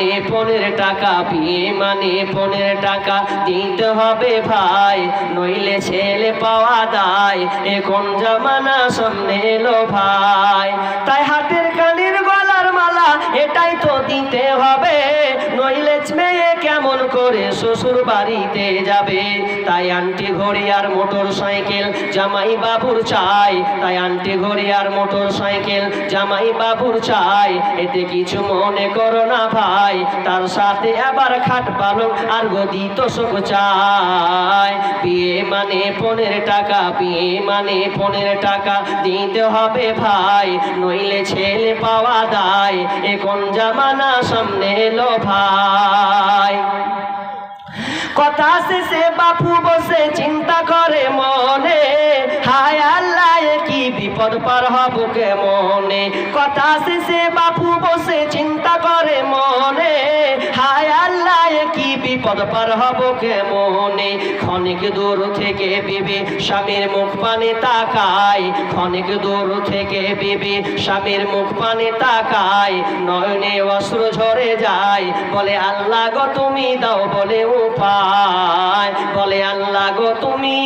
মানে পনেরো টাকা, বিয়ে মানে পনেরো টাকা দিতে হবে ভাই, নইলে ছেলে পাওয়া দায়, এখন জমানা সামনে এলো ভাই। তাই হাতের কানের গলার মালা, এটাই তো দিতে হবে, নইলে মেয়ে করে শ্বশুর বাড়িতে যাবে। তাই আন্টি ঘড়ি আর মোটর সাইকেল জামাই বাবুর চাই। তাই আন্টি ঘড়ি আর মোটর সাইকেল জামাই বাবুর চাই। এতে কিছু মনে করো না ভাই, তার সাথে আবার খাট পালং আর গদি তোষক চাই। বিয়ে মানে পনেরো টাকা, বিয়ে মানে পনেরো টাকা দিতে হবে ভাই, নইলে ছেলে পাওয়া দায়। এখন জামানা সামনে এলো ভাই। কথা শেষে বাপু বসে চিন্তা করে মনে, হায় আল্লাহ কি বিপদ পার হব মনে কথা শেষে বাপু বসে চিন্তা বিপদ পার হব মনে ক্ষণিক দূর থেকে বিবি স্বামীর মুখ পানে তাকায়। ক্ষণিক দূর থেকে বিবি স্বামীর মুখ পানে তাকায়। নয়নে অস্ত্র ঝরে যায়। বলে, আল্লাহ গো, তুমি দাও বলে উপায়। বলে, আল্লাহ গো, তুমি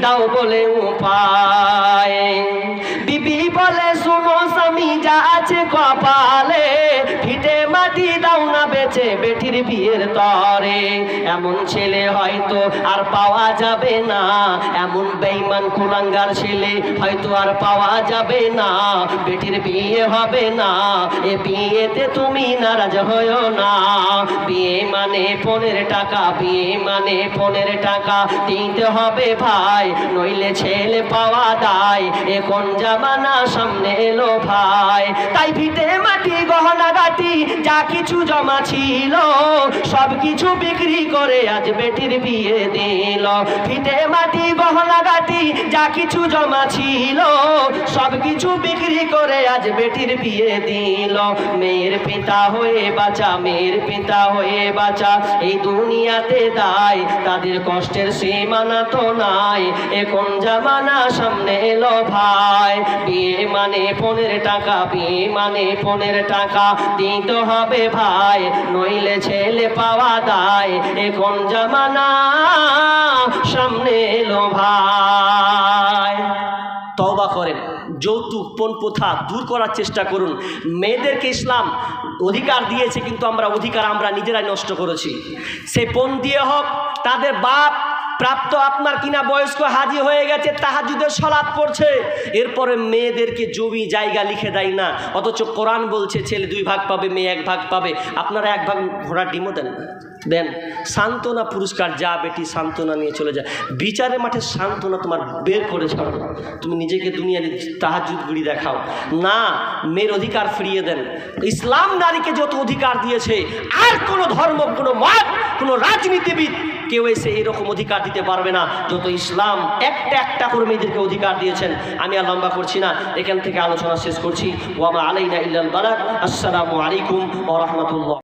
দাও বলে উপায়। বলে শুনো স্বামী, যা আছে কপালে। ফিটে মাটি দাও না বেচে বেটির বিয়ের তরে। এমন ছেলে হয়তো আর পাওয়া যাবে না। এমন বেইমান কুলাঙ্গার ছেলে হয়তো আর পাওয়া যাবে না। বেটির বিয়ে হবে না। এ বিয়েতে তুমি নারাজ হয়েও না। বিয়ে মানে পনেরো টাকা, বিয়ে মানে পনেরো টাকা। দিতে হবে ভাই, নইলে ছেলে পাওয়া দায়। এখন জামানা সামনে এলো ভাই। তাই ভিটে মাটি, গহনা গাটি, যা কিছু জমা ছিল, সব কিছু বিক্রি করে আজ বেটির বিয়ে দিল। ভিটে মাটি, গহনা গাটি, যা কিছু জমা ছিল, সব কিছু বিক্রি করে আজ বেটির বিয়ে দিল। মেয়ের পিতা হয়ে বাঁচা, মেয়ের পিতা হয়ে বাঁচা, এই দুনিয়াতে দায়, তাদের কষ্টের সীমানা তো নাই। এখন জামানা সামনে এলো ভাই, বিয়ে মানে পনেরো টাকা বিয়ে মানে পনেরো টাকা। দিতে হবে ভাই, নইলে ছেলে পাওয়া দায়। এখন জামানা সামনে এলো ভাই। তওবা করেন, যৌতুক, পণ প্রথা দূর করার চেষ্টা করুন। মেয়েদেরকে ইসলাম অধিকার দিয়েছে, কিন্তু আমরা অধিকার আমরা নিজেরাই নষ্ট করেছি। সে পণ দিয়ে হোক, তাদের বাপ প্রাপ্ত আপনার কিনা বয়স্ক হাজি হয়ে গেছে তাহাজুদের সলাপ পড়ছে। এরপরে মেয়েদেরকে জমি জায়গা লিখে দেয় না, অথচ কোরআন বলছে, ছেলে দুই ভাগ পাবে, মেয়ে এক ভাগ পাবে। আপনারা এক ভাগ ঘোড়ার ডিমও দেন দেন সান্ত্বনা পুরস্কার যা বেটি সান্ত্বনা নিয়ে চলে যায়। বিচারের মাঠে সান্ত্বনা তোমার বের করে ছাড়ো। তুমি নিজেকে দুনিয়া তাহাজুদ গুড়ি দেখাও। না, মেয়ের অধিকার ফিরিয়ে দেন। ইসলাম নারীকে যত অধিকার দিয়েছে, আর কোনো ধর্ম, কোনো মত, কোনো রাজনীতিবিদ কেউ এসে এরকম অধিকার দিতে পারবে না। যত ইসলাম একটা একটা করে মেয়েদেরকে অধিকার দিয়েছেন, আমি আর লম্বা করছি না। এখান থেকে আলোচনা শেষ করছি। ওয়ামা আলাইনা ইল্লাল বালাক আসসালামু আলাইকুম ওয়া রাহমাতুল্লাহ।